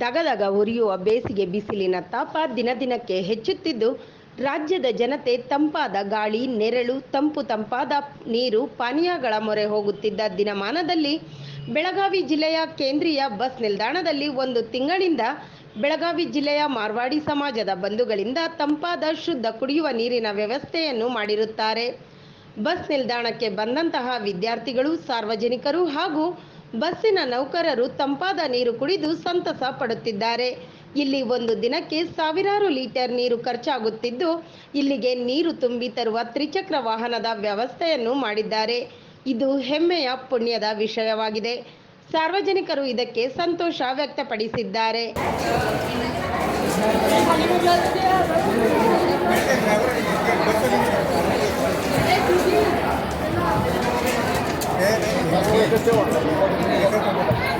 ದಗದಗ ಉರಿಯುವ ಬೇಸಿಗೆ ಬಿಸಿಲಿನ ತಾಪ ದಿನ ದಿನಕ್ಕೆ ಹೆಚ್ಚುತ್ತಿದ್ದು, ರಾಜ್ಯದ ಜನತೆ ತಂಪಾದ ಗಾಳಿ, ನೆರಳು, ತಂಪು ತಂಪಾದ ನೀರು, ಪಾನೀಯಗಳ ಮೊರೆ ಹೋಗುತ್ತಿದ್ದ ದಿನಮಾನದಲ್ಲಿ ಬೆಳಗಾವಿ ಜಿಲ್ಲೆಯ ಕೇಂದ್ರೀಯ ಬಸ್ ನಿಲ್ದಾಣದಲ್ಲಿ ಒಂದು ತಿಂಗಳಿಂದ ಬೆಳಗಾವಿ ಜಿಲ್ಲೆಯ ಮಾರ್ವಾಡಿ ಸಮಾಜದ ಬಂಧುಗಳಿಂದ ತಂಪಾದ ಶುದ್ಧ ಕುಡಿಯುವ ನೀರಿನ ವ್ಯವಸ್ಥೆಯನ್ನು ಮಾಡಿರುತ್ತಾರೆ. ಬಸ್ ನಿಲ್ದಾಣಕ್ಕೆ ಬಂದಂತಹ ವಿದ್ಯಾರ್ಥಿಗಳು, ಸಾರ್ವಜನಿಕರು ಹಾಗೂ ಬಸ್ಸಿನ ನೌಕರರು ತಂಪಾದ ನೀರು ಕುಡಿದು ಸಂತಸ ಪಡುತ್ತಿದ್ದಾರೆ. ಇಲ್ಲಿ ಒಂದು ದಿನಕ್ಕೆ ಸಾವಿರಾರು ಲೀಟರ್ ನೀರು ಖರ್ಚಾಗುತ್ತಿದ್ದು, ಇಲ್ಲಿಗೆ ನೀರು ತುಂಬಿ ತರುವ ತ್ರಿಚಕ್ರ ವಾಹನದ ವ್ಯವಸ್ಥೆಯನ್ನು ಮಾಡಿದ್ದಾರೆ. ಇದು ಹೆಮ್ಮೆಯ ಪುಣ್ಯದ ವಿಷಯವಾಗಿದೆ. ಸಾರ್ವಜನಿಕರು ಇದಕ್ಕೆ ಸಂತೋಷ ವ್ಯಕ್ತಪಡಿಸಿದ್ದಾರೆ. Grazie.